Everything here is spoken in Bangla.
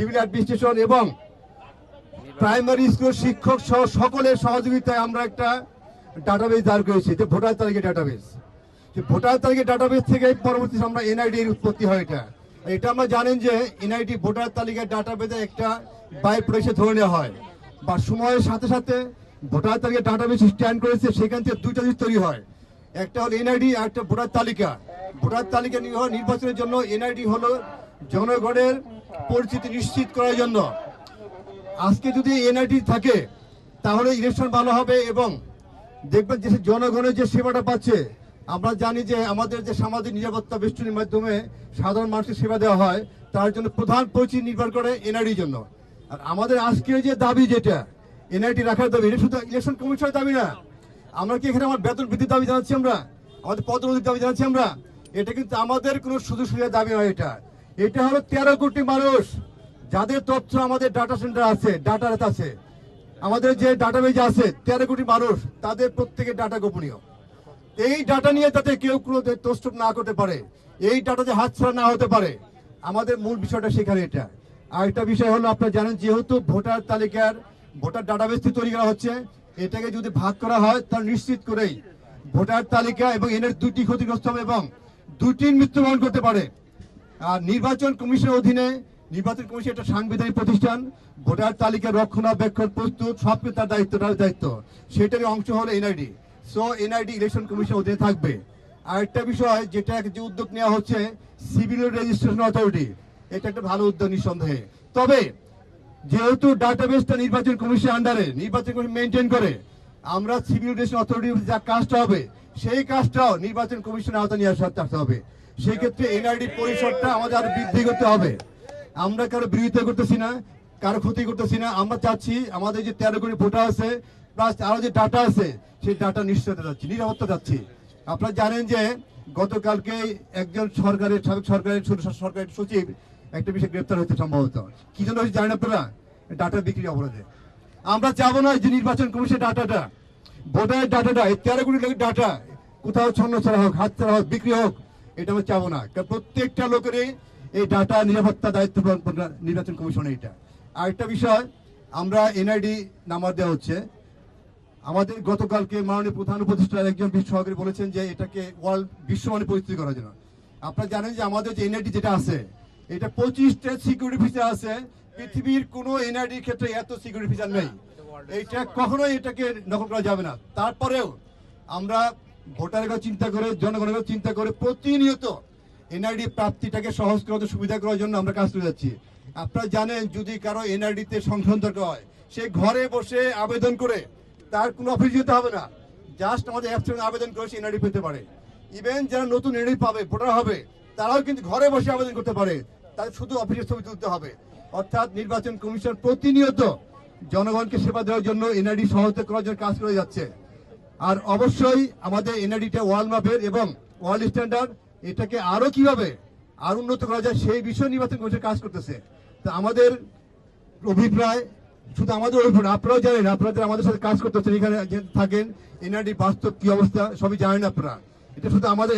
সিভিল অ্যাডমিনিস্ট্রেশন এবং প্রাইমারি স্কুল শিক্ষক সহ সকলের সহযোগিতায় আমরা একটা ডাটাবেস দাঁড় করেছি, যে ভোটার তালিকা ডাটাবেস যে ভোটার তালিকা ডাটাবেস থেকে পরবর্তী আমরা এনআইডি এর উৎপত্তি হয় এটা। এটা আমরা জানেন যে এনআইডি ভোটার তালিকা ডাটাবেসে একটা বাই প্রদেশে ধরে নেওয়া হয়। বা সময়ের সাথে সাথে ভোটার তালিকা ডাটাবেস স্ট্যান্ড করেছে, সেখান থেকে দুইটা জিনিস তৈরি হয়। একটা হলো এনআইডি আর একটা ভোটার তালিকা। ভোটার তালিকা নির্বাচনের জন্য এনআইডি হলো জনগণের পরিচিতি নিশ্চিত করার জন্য। আজকে যদি এনআইটি থাকে, তাহলে ইলেকশন ভালো হবে এবং দেখবেন যে জনগণের যে সেবাটা পাচ্ছে, আমরা জানি যে আমাদের যে সামাজিক নিরাপত্তা বেষ্টনীর মাধ্যমে সাধারণ মানুষের সেবা দেওয়া হয়, তার জন্য প্রধান পরিচিতি নির্ভর করে এনআইডির জন্য। আর আমাদের আজকে যে দাবি যেটা, এনআইটি রাখার দাবি, এটা শুধু ইলেকশন কমিশনের দাবি না। আমরা কি এখানে আমার বেতন বৃদ্ধির দাবি জানাচ্ছি আমরা? আমাদের পদোন্নতির দাবি জানাচ্ছি আমরা? এটা কিন্তু আমাদের কোনো সুযোগ সুবিধার দাবি নয় এটা। এটা হলো তেরো কোটি মানুষ যাদের তথ্য আমাদের ডাটা সেন্টার আছে ডাটা আছে। আমাদের যে ডাটাবেজ আছে, তেরো কোটি মানুষ, তাদের প্রত্যেকের ডাটা গোপনীয়। এই ডাটা নিয়ে যাতে কেউ কোনো তস্তুপ না করতে পারে। এই ডাটা যে হাতছাড়া না হতে পারে। আমাদের মূল বিষয়টা সেখানে এটা। আর একটা বিষয় হলো, আপনারা জানেন যেহেতু ভোটার তালিকার, ভোটার ডাটাবেস তৈরি করা হচ্ছে, এটাকে যদি ভাগ করা হয়, তাহলে নিশ্চিত করেই ভোটার তালিকা এবং এনের দুটি ক্ষতিগ্রস্ত হবে এবং দুটির মৃত্যুবরণ করতে পারে। আর নির্বাচন কমিশনের অধীনে নির্বাচন কমিশন একটা সাংবিধানিক প্রতিষ্ঠান, ভোটার তালিকা রক্ষণাবেক্ষণ প্রস্তুত সব কিছু তার দায়িত্ব তার দায়িত্ব। সেটারই অংশ হলো NID. So NID election commission অধীনে থাকবে। আর একটা বিষয়, যেটা যে উদ্যোগ নেওয়া হচ্ছে সিভিল রেজিস্ট্রেশন অথরিটি এটা একটা ভালো উদ্যোগ নিঃসন্দেহে। তবে, যেহেতু ডাটাবেসটা নির্বাচন কমিশন আন্ডারে নির্বাচন কমিশন মেনটেন করে, আমরা সিভিল রেজিস্ট্রেশন অথরিটির যা কাজটা হবে, সেই কাজটাও নির্বাচন কমিশনের আওতায় নিয়ে আসতে হবে। সেই ক্ষেত্রে এনআইডি পরিসরটা আমাদের আরও বৃদ্ধি করতে হবে। আমরা কারও বিরোধিতা করতেছি না, কারও ক্ষতি করতেছি না। আমরা চাচ্ছি আমাদের যে তেরো কোটি ভোটার আছে প্লাস আরও যে ডাটা আছে, সেই ডাটা নিশ্চয়তা যাচ্ছি নিরাপত্তা যাচ্ছি আপনারা জানেন যে গতকালকে একজন সরকারের সাবেক সরকারের সরকারের সচিব একটা বিষয়ে গ্রেপ্তার হয়েছে সম্ভবত। কি জন্য হয়েছে জানেন আপনারা? ডাটা বিক্রি অপরাধে। আমরা চাবো না যে নির্বাচন কমিশন ডাটাটা ভোটারের ডাটাটা এই তেরো কোটি লোকের ডাটা কোথাও ছন্ন ছাড়া হোক, হাত ছাড়া হোক, বিক্রি হোক এটা আমরা চাবো না। কারণ প্রত্যেকটা লোকেরই এই ডাটা নিরাপত্তা দায়িত্ব পালন নির্বাচন কমিশনে এটা। আরেকটা বিষয় আমরা এনআইডি নাম্বার দেওয়া হচ্ছে। আমাদের গতকালকে মাননীয় প্রধান উপদেষ্টার একজন সহকারী বলেছেন যে এটাকে ওয়ার্ল্ড বিশ্বমানের পরিস্থিতি করার জন্য। আপনারা জানেন যে আমাদের যে এনআইডি যেটা আছে এটা পঁচিশটা সিকিউরিটি ফিচার আছে। পৃথিবীর কোনো এনআইডি ক্ষেত্রে এত সিকিউরিটি ফিচার নেই। এইটা কখনোই এটাকে নকল করা যাবে না। তারপরেও আমরা ভোটারের কথা চিন্তা করে জনগণের কথা চিন্তা করে, প্রতিনিয়ত এনআইডি প্রাপ্তিটাকে সহজ করার সুবিধা করার জন্য আমরা কাজ করে যাচ্ছি। আপনারা জানেন, যদি কারও এনআইডিতে সংশোধন দরকার হয়, সে ঘরে বসে আবেদন করে, তার কোনো অফিস যেতে হবে না। জাস্ট আমাদের অ্যাপস আবেদন করে সে এনআইডি পেতে পারে। ইভেন যারা নতুন এনআইডি পাবে, ভোটার হবে, তারাও কিন্তু ঘরে বসে আবেদন করতে পারে। তাদের শুধু অফিসের ছবি তুলতে হবে। অর্থাৎ নির্বাচন কমিশন প্রতিনিয়ত জনগণকে সেবা দেওয়ার জন্য এনআইডি সহজতা করার জন্য কাজ করে যাচ্ছে। আর অবশ্যই আমাদের এনআরডিটা ওয়াল মাপের এবং ওয়ার্ল্ড স্ট্যান্ডার্ড, এটাকে আরও কীভাবে আর উন্নত করা যায় সেই বিষয়ে নির্বাচন কমিশন কাজ করতেছে। তা আমাদের অভিপ্রায়, শুধু আমাদের অভিপ্রায় আপনারাও জানেন, আপনাদের আমাদের সাথে কাজ করতেছেন, এখানে থাকেন এনআরডি বাস্তব কি অবস্থা, সবই জানেন আপনারা। এটা শুধু আমাদের